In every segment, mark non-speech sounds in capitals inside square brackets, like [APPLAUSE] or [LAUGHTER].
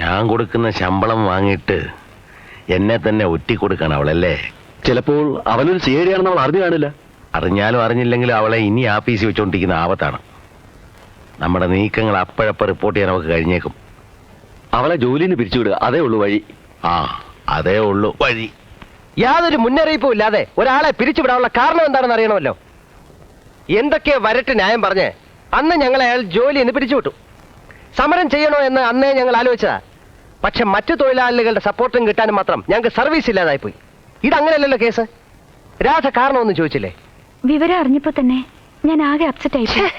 ഞാൻ കൊടുക്കുന്ന ശമ്പളം വാങ്ങിയിട്ട് എന്നെ തന്നെ ഒറ്റിക്കൊടുക്കണം അവളല്ലേ? ചിലപ്പോൾ അവനൊരു ചേടിയാണെന്ന് അവൾ അറിഞ്ഞു കാണില്ല. അറിഞ്ഞാലും അറിഞ്ഞില്ലെങ്കിലും അവളെ ഇനി ആഫീസിൽ വെച്ചുകൊണ്ടിരിക്കുന്ന ആപത്താണ്. നമ്മുടെ നീക്കങ്ങൾ അപ്പോഴപ്പോൾ റിപ്പോർട്ട് ചെയ്യാൻ അവൾക്ക് കഴിഞ്ഞേക്കും. അവളെ ജോലിയിൽ നിന്ന് പിരിച്ചുവിടുക അതേ ഉള്ളൂ വഴി. ആ അതേ ഉള്ളൂ വഴി. യാതൊരു മുന്നറിയിപ്പും ഇല്ലാതെ ഒരാളെ പിരിച്ചുവിടാനുള്ള കാരണം എന്താണെന്ന് അറിയണമല്ലോ. എന്തൊക്കെ വരട്ട് ന്യായം പറഞ്ഞേ അന്ന് ഞങ്ങൾ അയാൾ ജോലി എന്ന് പിരിച്ചുവിട്ടു. സമരം ചെയ്യണോ എന്ന് അന്നേ ഞങ്ങൾ ആലോചിച്ചതാ. പക്ഷെ മറ്റു തൊഴിലാളികളുടെ സപ്പോർട്ടും കിട്ടാനും മാത്രം ഞങ്ങൾക്ക് സർവീസ് ഇല്ലാതായി പോയി ഇതങ്ങനെയല്ലല്ലോ കേസ്? രാധ കാരണമൊന്നും ചോദിച്ചില്ലേ? വിവരം അറിഞ്ഞപ്പോ തന്നെ ഞാൻ ആകെ അപ്സെറ്റ് ആയി.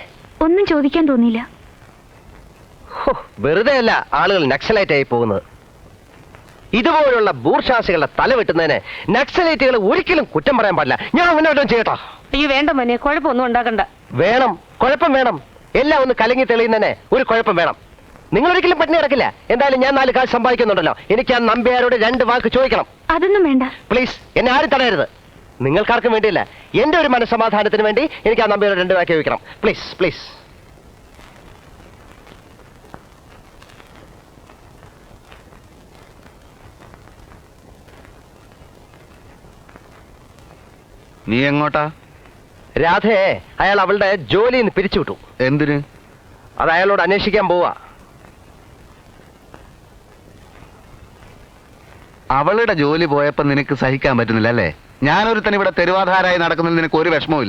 ഒന്നും ചോദിക്കാൻ തോന്നിയില്ല. ഹോ, വെറുതെ അല്ല ആളുകൾ നക്സലൈറ്റ് ആയി പോകുന്നത്. ഇതുപോലുള്ള ബൂർഷാസികളുടെ തല വെട്ടുന്നതിന് നക്സലൈറ്റുകൾ ഒരിക്കലും കുറ്റം പറയാൻ പാടില്ല. ഞാൻ അങ്ങനെ വല്ലതും ചെയ്യട്ടോ. അയ്യോ വേണ്ട മോനെ കുഴപ്പമൊന്നും ഉണ്ടാക്കണ്ട. വേണം കുഴപ്പം വേണം. എല്ലാം ഒന്ന് കലങ്ങി തെളിയുന്നതിന് ഒരു കുഴപ്പം വേണം. നിങ്ങൾ ഒരിക്കലും പട്ടിണി കിടക്കില്ല. എന്തായാലും ഞാൻ നാല് കാശ് സമ്പാദിക്കുന്നുണ്ടല്ലോ. എനിക്ക് ആ നമ്പ്യാരോട് രണ്ട് വാക്ക് ചോദിക്കണം. അതൊന്നും വേണ്ട. പ്ലീസ് എന്നെ ആരും തടയരുത്. നിങ്ങൾക്കാർക്കും വേണ്ടിയില്ല. എന്റെ ഒരു മനസ്സമാധാനത്തിന് വേണ്ടി എനിക്ക് ആ നമ്പ്യാരോട് രണ്ട് വാക്ക് ചോദിക്കണം. പ്ലീസ് പ്ലീസ് നീ എങ്ങോട്ടാ? രാധയെ അയാൾ അവളുടെ ജോലിയിൽ നിന്ന് പിരിച്ചുവിട്ടു. എന്തിന്? അത് അയാളോട് അന്വേഷിക്കാൻ പോവാ. അവളുടെ ജോലി പോയപ്പോ നിനക്ക് സഹിക്കാൻ പറ്റുന്നില്ല അല്ലേ? ഞാനൊരുത്തൻ ഇവിടെ തെരുവാധാരായി നടക്കുന്നതിൽ നിനക്ക് ഒരു വിഷമവും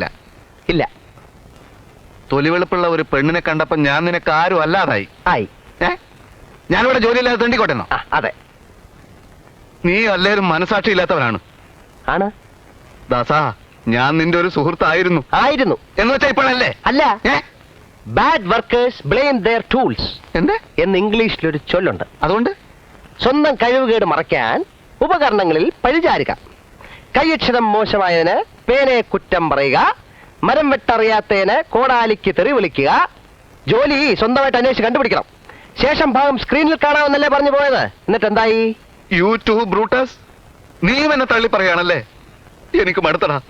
ഇല്ല. തൊലിവെളുപ്പുള്ള ഒരു പെണ്ണിനെ കണ്ടപ്പോ ഞാൻ നിനക്ക് ആരും അല്ലാതായി. ആയി. ഏ? ഞാനിവിടെ ജോലിയില്ലാതെ തെണ്ടിക്കോട്ടെന്നോ? ആ അതെ. നീ അല്ലേലും മനസാക്ഷി ഇല്ലാത്തവനാണ് ആണ് ദാസാ ഞാൻ നിന്റെ ഒരു സുഹൃത്തായിരുന്നു. ആയിരുന്നു. എന്ന് വെച്ചാ ഇപ്പോഴല്ലേ? അല്ല. ഏ? Bad workers blame their tools എന്ത്? എന്ന് ഇംഗ്ലീഷിൽ ഒരു ചൊല്ലുണ്ട്. അതുകൊണ്ട്? സ്വന്തം കഴിവുകേട് മറയ്ക്കാൻ ഉപകരണങ്ങളിൽ പഴിചാരുക. കൈയക്ഷരം മോശമായതിന് പേനയെ കുറ്റം പറയുക. മരം വെട്ടറിയാത്തതിന് കോടാലിക്ക് തെറി വിളിക്കുക. ജോലി സ്വന്തമായിട്ട് അന്വേഷിച്ച് കണ്ടുപിടിക്കണം. ശേഷം ഭാഗം സ്ക്രീനിൽ കാണാമെന്നല്ലേ പറഞ്ഞു പോയത്. എന്നിട്ട് എന്തായി യൂട്യൂബ് ബ്രൂട്ടസ് നീ എന്നെ തള്ളി പറയാണല്ലേ എനിക്ക് മടുത്തടാ.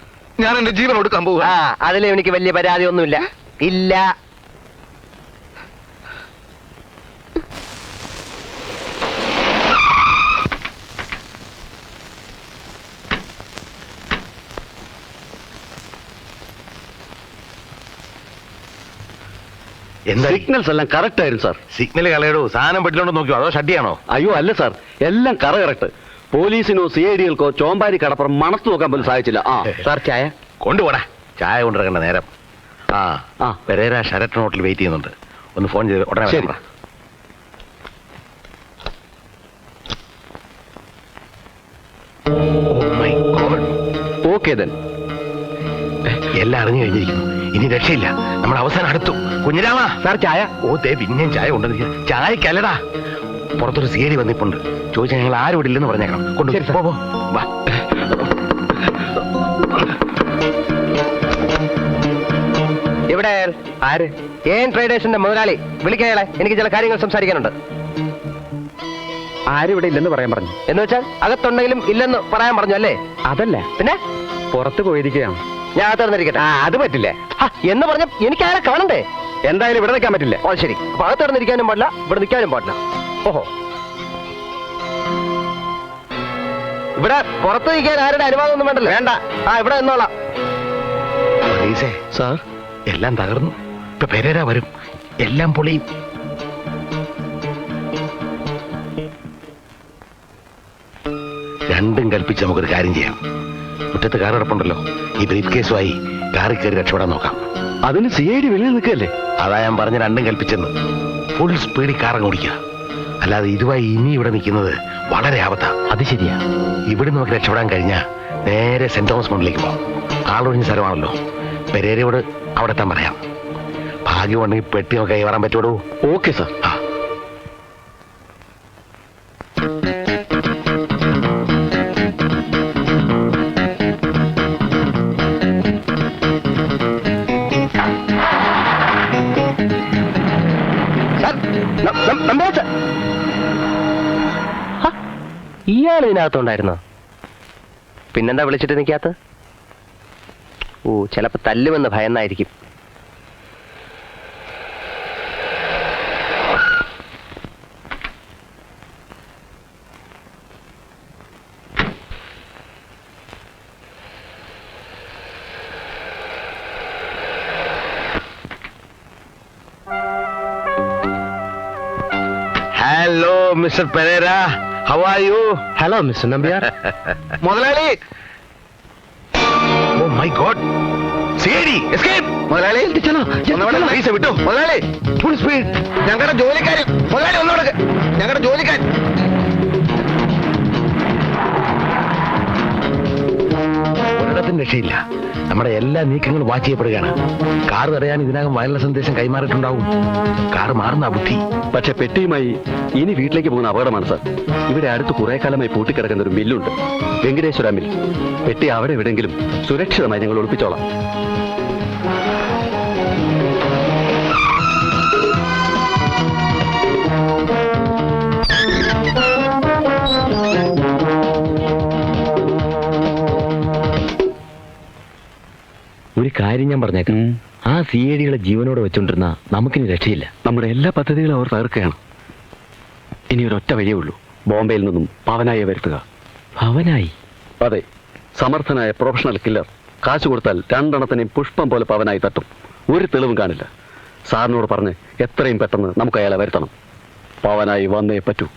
ഞാൻ എന്റെ ജീവൻ കൊടുക്കാൻ പോവുക അതിൽ എനിക്ക് വലിയ പരാതി ഒന്നുമില്ല ഇല്ല. എന്താ? സിഗ്നൽസ് എല്ലാം കറക്റ്റ് ആയിരുന്നു സാർ സിഗ്നൽ കളയടോ സാധനം പെട്ടിലോണ്ട് നോക്കിയോ? അതോ ഷട്ടിയാണോ അയ്യോ അല്ല സാർ എല്ലാം കറ കറക്റ്റ്. പോലീസിനോ സി ഐ ഡികൾക്കോ ചോമ്പാരി കടപ്പുറം മണത്ത് നോക്കാൻ പോലും സാധിച്ചില്ല. ആ. സാർ ചായ? കൊണ്ടുപോടാ. ചായ കൊണ്ടിറങ്ങേണ്ട നേരം. ആ. ആ. പെരേര ശരട്ടൻ ഹോട്ടലിൽ വെയിറ്റ് ചെയ്യുന്നുണ്ട്. ഒന്ന് ഫോൺ ചെയ്ത് ഉടനെ ശരി. Oh my God. Okay then എല്ലാം അറിഞ്ഞു കഴിഞ്ഞിരിക്കുന്നു. ഇനി രക്ഷയില്ല. നമ്മുടെ അവസാനം അടുത്തു. കുഞ്ഞിരാമ സാർ ചായ? ഓ ദേ പിന്നെയും ചായ കൊണ്ടുവന്ന് ചായക്കല്ലടാ. പുറത്തൊരു സീരി വന്നിപ്പുണ്ട്. ചോദിച്ചാൽ ഞങ്ങൾ ആരും ഇവിടെ ഇല്ലെന്ന് പറഞ്ഞേക്കണം. കൊണ്ടു പോ. വാ. ഇവിടെ? ആര്? ഏൻ ട്രേഡേഴ്സിന്റെ മുതലാളി? വിളിക്കയാളെ. എനിക്ക് ചില കാര്യങ്ങൾ സംസാരിക്കാനുണ്ട്. ആരും ഇവിടെ ഇല്ലെന്ന് പറയാൻ പറഞ്ഞു. എന്ന് വെച്ചാൽ അകത്തുണ്ടെങ്കിലും ഇല്ലെന്ന് പറയാൻ പറഞ്ഞു അല്ലേ? അതല്ല. പിന്നെ? പുറത്ത് പോയിരിക്കുകയാണ്. ഞാൻ അകത്തിറന്നിരിക്കട്ടെ ആ അത് പറ്റില്ല. എന്ന് പറഞ്ഞ എനിക്ക് ആരെ കാണണ്ടേ? എന്തായാലും ഇവിടെ നിൽക്കാൻ പറ്റില്ല. ഓ ശരി. അപ്പൊ അകത്തിറന്നിരിക്കാനും പാടില്ല ഇവിടെ നിൽക്കാനും പാടില്ല. ഓഹോ. ഇവിടെ പുറത്ത് നിൽക്കാൻ ആരുടെ അനുവാദം ഒന്നും വേണ്ടല്ലോ? വേണ്ട. ആ ഇവിടെ നിന്നോളാം. സാർ? എല്ലാം തകർന്നു. ഇപ്പൊ പെരേര വരും. എല്ലാം പൊളിയും. രണ്ടും കൽപ്പിച്ച് നമുക്കൊരു കാര്യം ചെയ്യാം. മുറ്റത്ത് കാർ കിടപ്പുണ്ടല്ലോ ഈ ബ്രീഫ് കേസുമായി കാറിൽ കയറി രക്ഷപ്പെടാൻ നോക്കാം. അതിന് സി ഐ ഡി വെളിയിൽ നിൽക്കല്ലേ അതാ ഞാൻ പറഞ്ഞ രണ്ടും കൽപ്പിച്ചെന്ന്. ഫുൾ സ്പീഡിൽ കാറങ്ങ് ഓടിക്കുക. അല്ലാതെ ഇതുമായി ഇനി ഇവിടെ നിൽക്കുന്നത് വളരെ ആപത്താ. അത് ശരിയാ. ഇവിടെ നമുക്ക് രക്ഷപ്പെടാൻ കഴിഞ്ഞാൽ നേരെ സെന്റ് തോമസ് മണ്ണിലേക്ക് പോകാം ആളൊഴിഞ്ഞ സ്ഥലമാണല്ലോ. പെരേരയോട് അവിടെ എത്താൻ പറയാം. ഭാഗ്യമുണ്ടെങ്കിൽ പെട്ടി നമുക്ക് കൈവറാൻ പറ്റുള്ളൂ ഓക്കെ സാർ ആ. ന- നം- നമ്പ്യാച്ച. ഹ, ഇയാൾ ഇതിനകത്തുണ്ടായിരുന്നോ? പിന്നെന്താ വിളിച്ചിട്ട് നിൽക്കാത്ത ഓ ചിലപ്പോ തല്ലുമെന്ന് ഭയന്നായിരിക്കും. Mister Pereira how are you hello mister Nambiar മുതലാളി! Oh my God CID escape മുതലാളി ഒന്നവിടെ പൈസ വിട്ടു. മുതലാളി ഫുൾ സ്പീഡ് ഞങ്ങളുടെ ജോലിക്കാരൻ. മുതലാളി ഒന്നവിടെ. ഞങ്ങളുടെ ജോലിക്കാരൻ. ഒരിടത്തും രക്ഷയില്ല. നമ്മുടെ എല്ലാ നീക്കങ്ങളും വാച്ച് ചെയ്യപ്പെടുകയാണ്. കാർ തടയാൻ ഇതിനകം വയലുള്ള സന്ദേശം കൈമാറിയിട്ടുണ്ടാവും. കാർ മാറുന്ന ബുദ്ധി. പക്ഷെ പെട്ടിയുമായി ഇനി വീട്ടിലേക്ക് പോകുന്ന അപകടമാണ് സാർ. ഇവിടെ അടുത്ത് കുറെ കാലമായി പൂട്ടിക്കിടക്കുന്ന ഒരു മില്ലുണ്ട്. വെങ്കടേശ്വര മിൽ. പെട്ടി അവിടെ എവിടെയെങ്കിലും സുരക്ഷിതമായി ഞങ്ങൾ ഒളിപ്പിച്ചോളാം. കാര്യം ഞാൻ പറഞ്ഞേക്കാം. ആ സി ഐ ഡികളെ ജീവനോടെ വെച്ചോണ്ടിരുന്ന നമുക്കിനി രക്ഷയില്ല. നമ്മുടെ എല്ലാ പദ്ധതികളും അവർ തകർക്കുകയാണ്. ഇനി ഒരൊറ്റ വഴിയേ ഉള്ളൂ. ബോംബെയിൽ നിന്നും പവനായി വരുത്തുക. പവനായി? അതെ സമർത്ഥനായ പ്രൊഫഷണൽ കില്ലർ. കാശ് കൊടുത്താൽ രണ്ടെണ്ണത്തിനെയും പുഷ്പം പോലെ പവനായി തട്ടും. ഒരു തെളിവും കാണില്ല. സാറിനോട് പറഞ്ഞ് എത്രയും പെട്ടെന്ന് നമുക്ക് അയാളെ വരുത്തണം. പവനായി വന്നേ പറ്റൂ.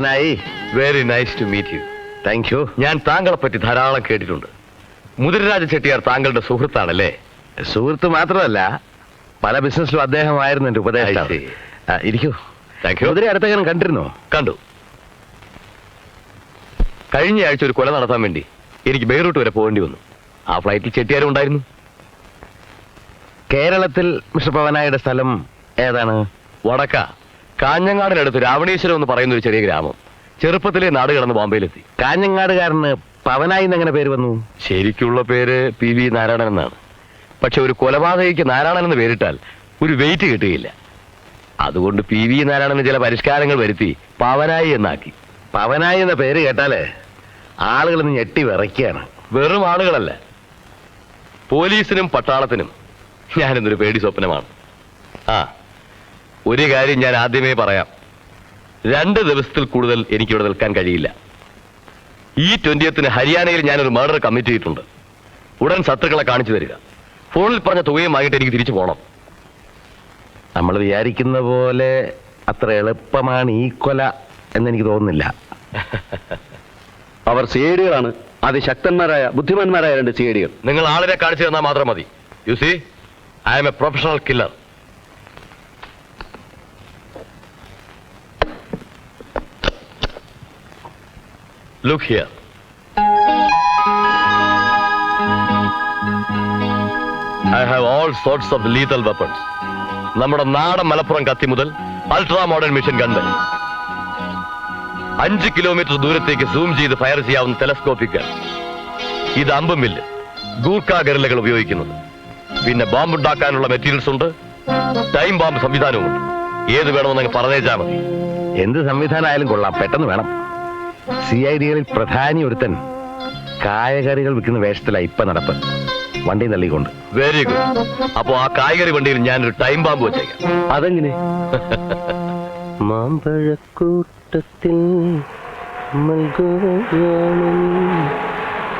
Mister very nice to meet you thank you ഞാൻ താങ്കളെ പറ്റി ധാരാളം കേട്ടിട്ടുണ്ട്. മുതിരരാജ ചെട്ടിയാർ താങ്കളുടെ സുഹൃത്താണല്ലേ? സുഹൃത്ത് മാത്രമല്ല പല ബിസിനസ്സിലും അദ്ദേഹമായിരുന്നു എന്റെ ഉപദേശം ഇരിക്കൂ. താങ്ക് യു കുതിര അടുത്തെങ്ങനെ കണ്ടിരുന്നോ? കണ്ടു. കഴിഞ്ഞ ആഴ്ച ഒരു കൊല നടത്താൻ വേണ്ടി എനിക്ക് ബെയ്റൂട്ട് വരെ പോകേണ്ടി വന്നു. ആ ഫ്ലൈറ്റിൽ ചെട്ടിയാരും ഉണ്ടായിരുന്നു. കേരളത്തിൽ മിസ്റ്റർ പവനായുടെ സ്ഥലം ഏതാണ്? വടക്ക. കാഞ്ഞങ്ങാടിനടുത്ത് രാവണേശ്വരം എന്ന് പറയുന്ന ഒരു ചെറിയ ഗ്രാമം. ചെറുപ്പത്തിലെ നാട് കടന്ന് ബോംബെയിലെത്തി. കാഞ്ഞങ്ങാടുകാരന് പവനായി എന്നെങ്ങനെ പേര് വന്നു? ശരിക്കുള്ള പേര് പി വി നാരായണൻ എന്നാണ്. പക്ഷെ ഒരു കൊലപാതകയ്ക്ക് നാരായണൻ എന്ന് പേരിട്ടാൽ ഒരു വെയിറ്റ് കിട്ടുകയില്ല. അതുകൊണ്ട് പി വി നാരായണന് ചില പരിഷ്കാരങ്ങൾ വരുത്തി പവനായി എന്നാക്കി. പവനായി എന്ന പേര് കേട്ടാൽ ആളുകൾ ഇന്ന് ഞെട്ടി വിറയ്ക്കുകയാണ്. വെറും ആളുകളല്ല. പോലീസിനും പട്ടാളത്തിനും ഞാനിന്നൊരു പേടി സ്വപ്നമാണ്. ആ ഒരു കാര്യം ഞാൻ ആദ്യമേ പറയാം. രണ്ട് ദിവസത്തിൽ കൂടുതൽ എനിക്കിവിടെ നിൽക്കാൻ കഴിയില്ല. ഈ ട്വന്റിയത്തിന് ഹരിയാനയിൽ ഞാനൊരു മർഡർ കമ്മിറ്റ് ചെയ്തിട്ടുണ്ട്. ഉടൻ ശത്രുക്കളെ കാണിച്ചു തരിക. ഫോണിൽ പറഞ്ഞ തുകയും വാങ്ങിയിട്ട് എനിക്ക് തിരിച്ചു പോകണം നമ്മൾ വിചാരിക്കുന്ന പോലെ അത്ര എളുപ്പമാണ് ഈ കൊല എന്നെനിക്ക് തോന്നുന്നില്ല. [LAUGHS] അവർ സി ഐ ഡികളാണ്. അതിശക്തന്മാരായ ബുദ്ധിമാന്മാരായ രണ്ട് സി ഐ ഡികൾ. നിങ്ങൾ ആളിനെ കാണിച്ചു തന്നാൽ മാത്രം മതി. You see I am a professional killer look here I have all sorts of lethal weapons നമ്മുടെ നാടൻ മലപ്പുറം കത്തി മുതൽ അൾട്രാ മോഡേൺ മിഷൻ ഗണ്ട് അഞ്ച് കിലോമീറ്റർ ദൂരത്തേക്ക് സൂം ചെയ്ത് ഫയർ ചെയ്യാവുന്ന ടെലസ്കോപ്പിക് ഗൺ ഇത് അമ്പുമില്ല് ഗൂർക്ക ഗറിലകൾ ഉപയോഗിക്കുന്നത്. പിന്നെ ബോംബ് ഉണ്ടാക്കാനുള്ള മെറ്റീരിയൽസ് ഉണ്ട്. ടൈം ബോംബ് സംവിധാനവും ഉണ്ട്. ഏത് വേണമെന്ന് പറഞ്ഞേച്ചാൽ മതി. എന്ത് സംവിധാനമായാലും കൊള്ളാം. പെട്ടെന്ന് വേണം. സി ഐ ഡികളിൽ പ്രധാനി ഒരുത്തൻ കായകറികൾ വിൽക്കുന്ന വേഷത്തിലാണ് ഇപ്പൊ നടപ്പ്. വണ്ടി നൽകിക്കൊണ്ട് വെരി ഗുഡ് അപ്പോ ആ കായകറി വണ്ടിയിൽ ഞാനൊരു ടൈം ബാമ്പ് വെച്ചേക്കാം. അതെങ്ങനെ? [LAUGHS] മാമ്പഴക്കൂട്ടത്തിൽ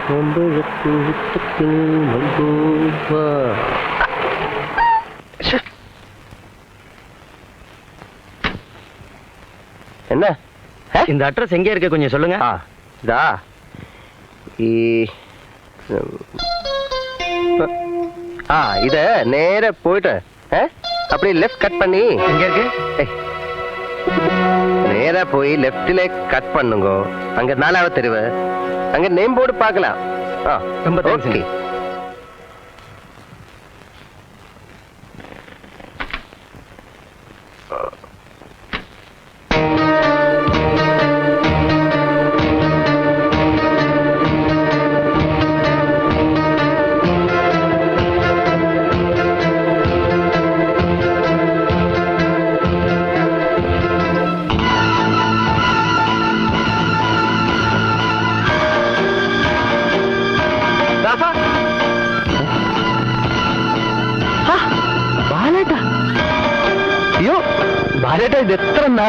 മാമ്പഴക്കൂട്ടത്തിൽ എന്നാ? இந்த அட்ரஸ் எங்க இருக்கு கொஞ்சம் சொல்லுங்க. இதா. ஆ இத நேர போயிட்டு ஆ, அப்படியே லெஃப்ட் கட் பண்ணி. எங்க இருக்கு? நேரா போய் லெஃப்ட்ல கட் பண்ணுங்க. அங்க நாலாவது தெருவு. அங்க நேம் போர்டு பார்க்கலாம். ஆ ரொம்ப thanks. ஓகே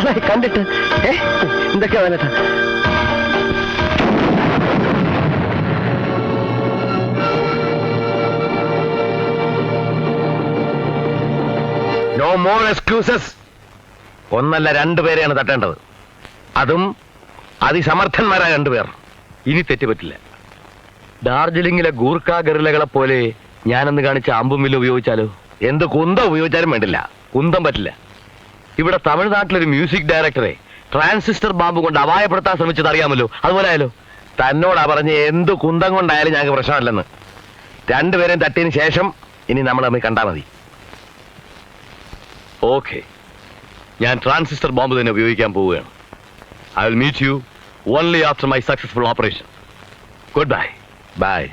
നാളായി കണ്ടിട്ട്. ഏ എന്തൊക്കെയാ ബാലേട്ട നോ മോർ എക്സ്ക്യൂസസ് ഒന്നല്ല രണ്ടുപേരെയാണ് തട്ടേണ്ടത്. അതും അതിസമർത്ഥന്മാരായ രണ്ടുപേർ ഇനി തെറ്റുപറ്റില്ല ഡാർജിലിംഗിലെ ഗൂർഖ ഗറിലകളെ പോലെ ഞാനന്ന് കാണിച്ച അമ്പും ഉപയോഗിച്ചാലോ? എന്ത് കുന്തം ഉപയോഗിച്ചാലും വേണ്ടില്ല. കുന്തം പറ്റില്ല. ഇവിടെ തമിഴ്നാട്ടിലൊരു മ്യൂസിക് ഡയറക്ടറെ ട്രാൻസിസ്റ്റർ ബാമ്പ് കൊണ്ട് അപായപ്പെടുത്താൻ ശ്രമിച്ചത് അറിയാമല്ലോ. അതുപോലെ ആയാലോ? തന്നോടാ പറഞ്ഞ് എന്ത് കുന്തം കൊണ്ടായാലും ഞങ്ങൾക്ക് പ്രശ്നമല്ലെന്ന്. രണ്ടുപേരെയും തട്ടിയതിന് ശേഷം ഇനി നമ്മൾ തമ്മിൽ കണ്ടാൽ മതി. ഓക്കെ. ഞാൻ ട്രാൻസിസ്റ്റർ ബോംബ് തന്നെ ഉപയോഗിക്കാൻ പോവുകയാണ്. I will meet you only after my successful operation good bye bye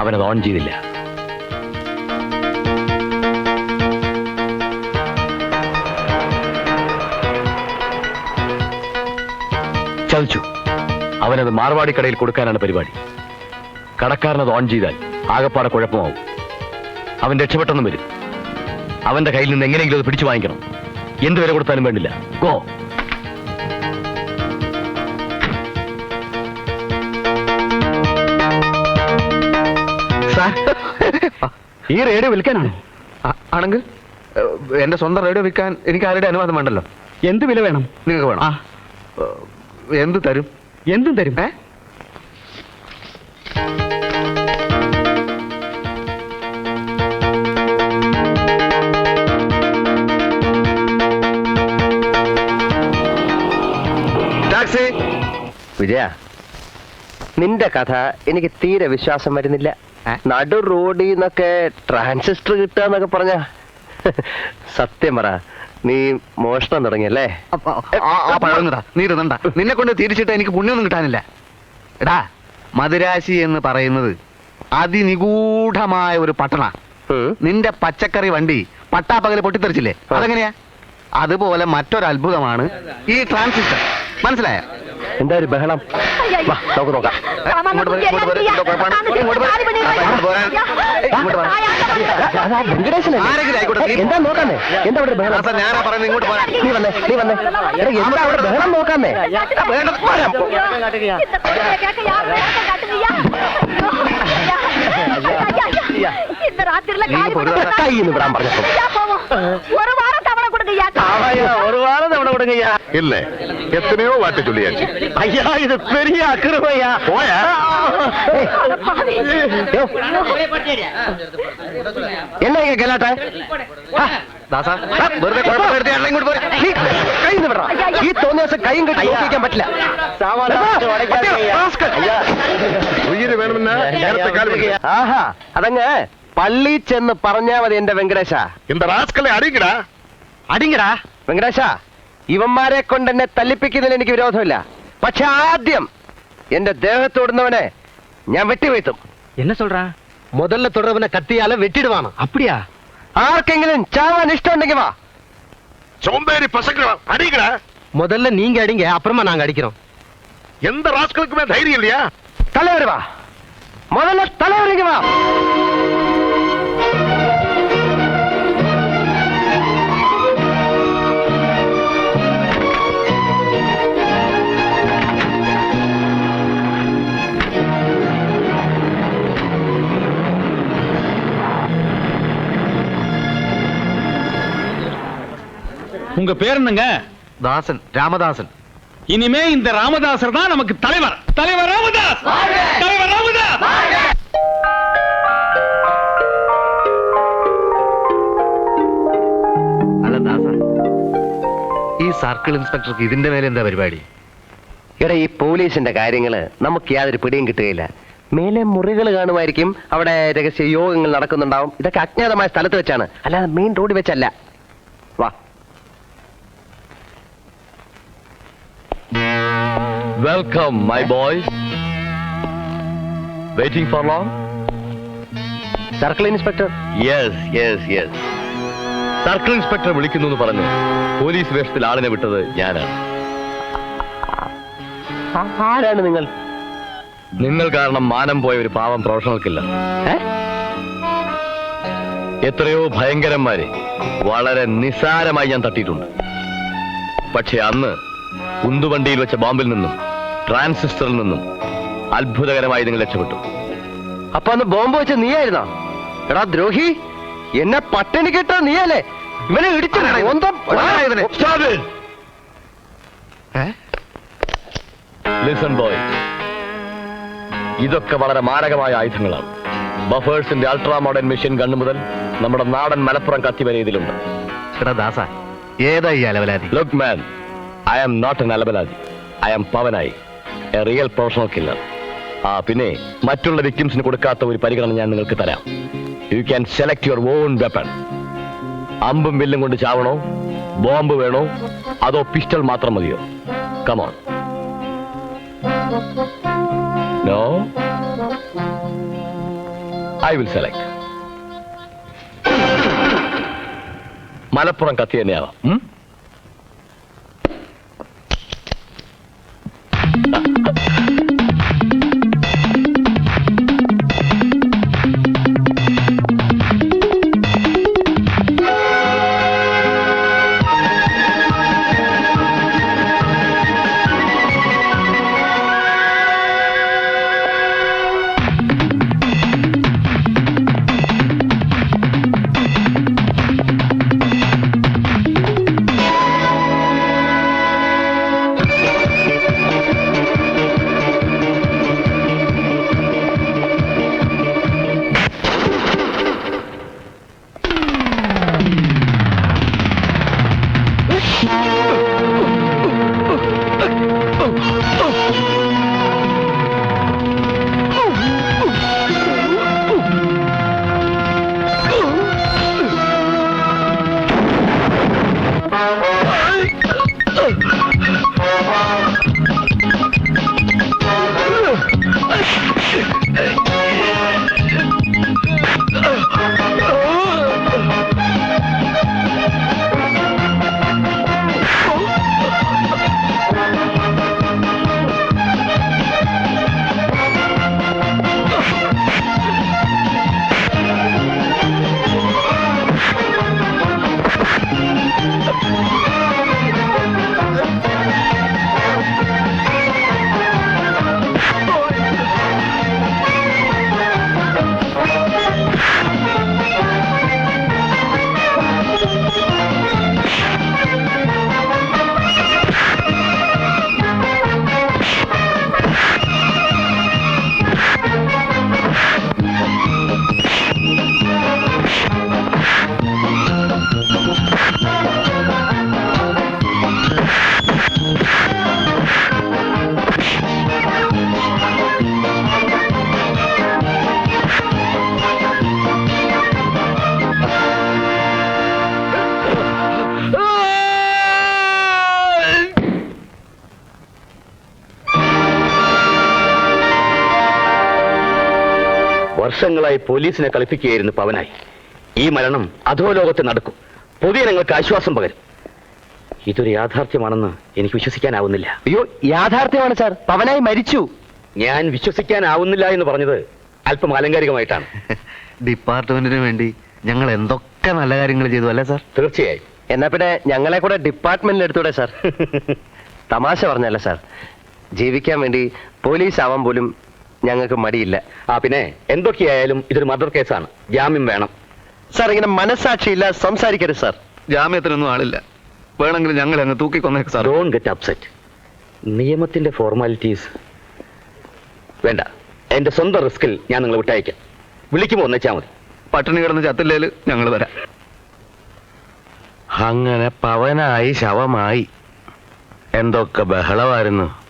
അവനത് ഓൺ ചെയ്തില്ല. ചതിച്ചു. അവനത് മാർവാടി കടയിൽ കൊടുക്കാനാണ് പരിപാടി. കടക്കാരനത് ഓൺ ചെയ്താൽ ആകപ്പാടെ കുഴപ്പമാവും. അവൻ രക്ഷപ്പെട്ടെന്നും വരും. അവന്റെ കയ്യിൽ നിന്ന് എങ്ങനെയെങ്കിലും അത് പിടിച്ചു വാങ്ങിക്കണം. എന്ത് വില കൊടുത്താലും വേണ്ടില്ല. ഗോ. ഈ റേഡിയോ വിൽക്കാനാണോ. ആണെങ്കിൽ എന്റെ സ്വന്തം റേഡിയോ വിൽക്കാൻ എനിക്ക് ആരുടെ അനുവാദം വേണ്ടല്ലോ? എന്ത് വില വേണം? നിങ്ങൾക്ക് വേണം. എന്ത് തരും? എന്തും തരും. ഏ? ടാക്സി. വിജയ നിന്റെ കഥ എനിക്ക് തീരെ വിശ്വാസം വരുന്നില്ല. നടു റോഡിൽ നിന്നൊക്കെ ട്രാൻസിസ്റ്റർ കിട്ടുക എന്നൊക്കെ പറഞ്ഞ. സത്യം പറ നീ മോഷണം തുടങ്ങിയല്ലേ? പഴങ്ങടാ നീ നിന്നെ കൊണ്ട് തിരിച്ചിട്ട് എനിക്ക് പുണ്യൊന്നും കിട്ടാനില്ല. എടാ മദുരാശി എന്ന് പറയുന്നത് അതിനിഗൂഢമായ ഒരു പട്ടണ. നിന്റെ പച്ചക്കറി വണ്ടി പട്ടാപ്പകൽ പൊട്ടിത്തെറിച്ചില്ലേ. അതെങ്ങനെയാ? അതുപോലെ മറ്റൊരു അത്ഭുതമാണ് ഈ ട്രാൻസിസ്റ്റർ. മനസ്സിലായ? എന്താ ഒരു ബഹളം വാ, നമുക്ക് നോക്കാം ഇങ്ങോട്ട് പോരെ, ഇങ്ങോട്ട് പോരെ, എന്തോ കുഴപ്പമാണ്? ഇങ്ങോട്ട് പോരെ. ആ, ഇങ്ങോട്ട് പോരെ. ഇങ്ങോട്ട് പോരെ. അതാ വെങ്കടേശനല്ലേ? ആരെങ്കിലും ആയിക്കോട്ടെ, നീ- എന്താ നോക്കാന്നേ എന്താ അവിടെ ഒരു ബഹളം ദാസ, ഞാനാ പറയുന്നത് ഇങ്ങോട്ട് പോരാ നീ വന്നേ നീ വന്നേ എടാ, എന്താ അവിടെ ബഹളം നോക്കാന്നേ വേണ്ട, പോരാ. இந்த ராத்திரில நீங்க காலி பொறுத்தா- பண்ண കൈ നിന്ന് വിടാൻ പറഞ്ഞപ്പോ ஐயா, போவோம். ஒரு வாரம் தவணை கொடுங்கய்யா ഒരു വാരം തവണ കൊടുങ്ങയ്യാ ഇല്ലേ എത്രയോ വാട്ടി ചൊല്ലിയാച്ചു ஐயா இது பெரிய அக்கிரமையா പോയാ என்ன இங்க கலாட்ட ദാസ, വെറുതെ കുഴപ്പപ്പെടുത്തി ആളെ ഇങ്ങോട്ട് പോരെ. നീ കൈ നിന്ന് വിടറാ ഈ തോന്നിയ ദിവസം കൈയും കെട്ടി നോക്കിക്കാൻ പറ്റില്ല ഉയിര് വേണമെന്ന് നേരത്തെ കാലം ആഹാ അതങ്ങ് പള്ളി ചെന്ന് പറഞ്ഞാ മതി എന്റെ വെങ്കടേശ இந்த ராஸ்கலை அடிங்கடா അടിങ്ങടാ. വെങ്കടേശ ഇവന്മാരെ കൊണ്ട് എന്നെ തല്ലിപ്പിക്കുന്നതിൽ എനിക്ക് വിരോധമില്ല. പക്ഷെ ആദ്യം എന്റെ ദേഹത്തോടുന്നവനെ ഞാൻ വെട്ടിവീഴ്ത്തും. என்ன சொல்றா முதல்ல தொடர்பன கத்தியால வெட்டிடுவானா அப்படியா ആർക്കെങ്കിലും ചാവാൻ ഇഷ്ടമുണ്ടെങ്കിൽ വാ. சோம்பேறி பசங்களா அடிங்கடா முதல்ல நீங்க அடிங்க அப்புறமா நாங்க அடிக்கிறோம் எந்த ராஸ்களுக்குமே தைரியம் இல்லையா தலைவர் வா முதல்ல தலைவருக்கு வா உங்க பேர் என்னங்க ദാസൻ രാമദാസൻ இனிமே இந்த ராமதாசர் தான் நமக்கு தலைவர் தலைவர் ராமதாஸ் தலைவர் ராமதாஸ் അല്ല ദാസ ഈ സർക്കിൾ ഇൻസ്പെക്ടർക്ക് ഇതിന്റെ മേലെ എന്താ പരിപാടി എടാ ഈ പോലീസിന്റെ കാര്യങ്ങള് നമുക്ക് യാതൊരു പിടിയും കിട്ടുകയില്ല മേലെ മുറികൾ കാണുമായിരിക്കും അവിടെ രഹസ്യ യോഗങ്ങൾ നടക്കുന്നുണ്ടാവും ഇതൊക്കെ അജ്ഞാതമായ സ്ഥലത്ത് വെച്ചാണ് അല്ലാതെ മെയിൻ റോഡ് വെച്ചല്ല വാ Welcome my boy waiting for long circle inspector yes yes yes circle inspector വിളിക്കുന്നു എന്ന് പറഞ്ഞു. പോലീസ് വേഷത്തിൽ ആളിനെ വിട്ടത് ഞാനാണ്. ആരാണ് നിങ്ങൾ? നിങ്ങൾ കാരണം മാനം പോയ ഒരു പാവം പ്രൊഫഷണൽക്കില്ല. എത്രയോ ഭയങ്കരന്മാരെ വളരെ നിസാരമായി ഞാൻ തട്ടിയിട്ടുണ്ട്. പക്ഷെ അന്ന് ഉന്തുവണ്ടിയിൽ വെച്ച ബോംബിൽ നിന്നും ട്രാൻസിസ്റ്ററിൽ നിന്നും അത്ഭുതകരമായി നിങ്ങൾ രക്ഷപ്പെട്ടു. അപ്പൊ അന്ന് ബോംബ് വെച്ച നീയായിരുന്നോ? എടാ ദ്രോഹി എന്നെ പട്ടിണി കിട്ട നീയല്ലേ? ഇവനെ ഇടിച്ചു! ലിസൺ ബോയ് ഇതൊക്കെ വളരെ മാരകമായ ആയുധങ്ങളാണ്. ബഫേഴ്സിന്റെ അൾട്രാ മോഡേൺ മെഷീൻ ഗണ്ണ് മുതൽ നമ്മുടെ നാടൻ മലപ്പുറം കത്തി വരെ ഇതിലുണ്ട്. ദാസ ഏതാ ഈ അലവലാതി? Look man I am not an അലബലാജി I am Pavanayi. A real professional killer ആ പിന്നെ മറ്റുള്ള വിക്ടിംസിന് കൊടുക്കാത്ത ഒരു പരിഗണന ഞാൻ നിങ്ങൾക്ക് തരാം. You can select your own weapon അമ്പും വില്ലും കൊണ്ട് ചാവണോ? ബോംബ് വേണോ? അതോ പിസ്റ്റൾ മാത്രം മതിയോ? Come on no I will select Malappuram കത്തി തന്നെയാവാം. വർഷങ്ങളായി പോലീസിനെ കളിപ്പിക്കുകയായിരുന്നു പവനായി. ഈ മരണം അധോലോകത്ത് നടക്കും. പൊതുജനങ്ങൾക്ക് ആശ്വാസം പകരും. ഇതൊരു യാഥാർത്ഥ്യമാണെന്ന് എനിക്ക് വിശ്വസിക്കാനാവുന്നില്ല. അയ്യോ യാഥാർത്ഥ്യമാണ് സാർ. പവനായി മരിച്ചു. ഞാൻ വിശ്വസിക്കാനാവുന്നില്ല എന്ന് പറഞ്ഞത് അല്പം ആലങ്കാരികമായിട്ടാണ്. [LAUGHS] ഡിപ്പാർട്ട്മെന്റിന് വേണ്ടി ഞങ്ങൾ എന്തൊക്കെ നല്ല കാര്യങ്ങൾ ചെയ്തു അല്ലേ സാർ? തീർച്ചയായും. എന്നാ പിന്നെ ഞങ്ങളെ കൂടെ ഡിപ്പാർട്ട്മെന്റിൽ എടുത്തൂടെ സാർ? [LAUGHS] തമാശ പറഞ്ഞല്ലേ സാർ? ജീവിക്കാൻ വേണ്ടി പോലീസ് ആവാൻ പോലും ഞങ്ങൾക്ക് മടിയില്ല. ആ പിന്നെ എന്തൊക്കെയായാലും ഇതൊരു മർഡർ കേസാണ്. ജാമ്യം വേണം. സാർ ഇങ്ങനെ മനസ്സാക്ഷിയില്ല സംസാരിക്കരുത് സാർ. ജാമ്യത്തിനൊന്നും ആളില്ല. വേണമെങ്കിൽ ഞങ്ങൾ അങ്ങ് തൂക്കിക്കൊന്നേക്ക് സാർ. ഡോൺ ഗെറ്റ് അപ്സെറ്റ് നിയമത്തിന്റെ ഫോർമാലിറ്റീസ് വേണ്ട. എന്റെ സ്വന്തം റിസ്കിൽ ഞാൻ നിങ്ങളെ വിട്ടയക്കാം. വിളിക്കുമ്പോൾ ഒന്നിച്ചാൽ മതി. പട്ടിണി കിടന്ന് ചത്തില്ലേൽ ഞങ്ങൾ വരാം. അങ്ങനെ പവനായി ശവമായി. എന്തൊക്കെ ബഹളമായിരുന്നു.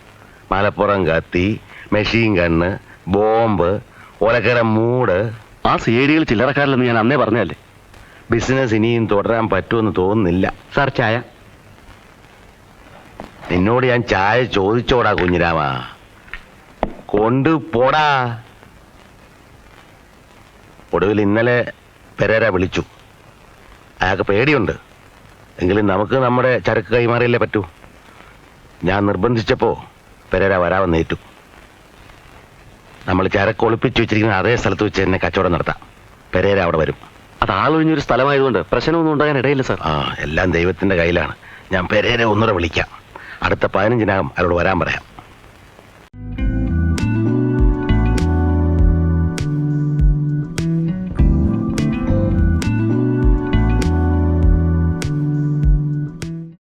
മലപ്പുറം കത്തി മെഷീൻ ഗണ്ണ് ബോംബ് ഒലക്കര മൂട്. ആ സീരിയൽ ചില്ലറക്കാരില്ലെന്ന് ഞാൻ അന്നേ പറഞ്ഞല്ലേ ബിസിനസ് ഇനിയും തുടരാൻ പറ്റുമെന്ന് തോന്നുന്നില്ല. സാർ ചായ? നിന്നോട് ഞാൻ ചായ ചോദിച്ചോടാ കുഞ്ഞിരാമ. കൊണ്ടുപോടാ. ഒടുവിൽ ഇന്നലെ പെരേര വിളിച്ചു. അയാൾക്ക് പേടിയുണ്ട്. എങ്കിലും നമുക്ക് നമ്മുടെ ചരക്ക് കൈമാറിയല്ലേ പറ്റൂ. ഞാൻ നിർബന്ധിച്ചപ്പോ പെരേര വരാമെന്നേറ്റു നമ്മൾ ചരക്ക് ഒളിപ്പിച്ചു വെച്ചിരിക്കുന്ന അതേ സ്ഥലത്ത് വെച്ച് തന്നെ കച്ചവടം നടത്താം. പെരേര അവിടെ വരും. അത് ആളൊഴിഞ്ഞൊരു സ്ഥലമായതുകൊണ്ട് പ്രശ്നമൊന്നും ഉണ്ടാകാൻ ഇടയില്ല സാർ. ആ എല്ലാം ദൈവത്തിന്റെ കയ്യിലാണ്. ഞാൻ പെരേരെ ഒന്നുകൂടെ വിളിക്കാം. അടുത്ത പതിനഞ്ചിനകം അവരോട് വരാൻ പറയാം.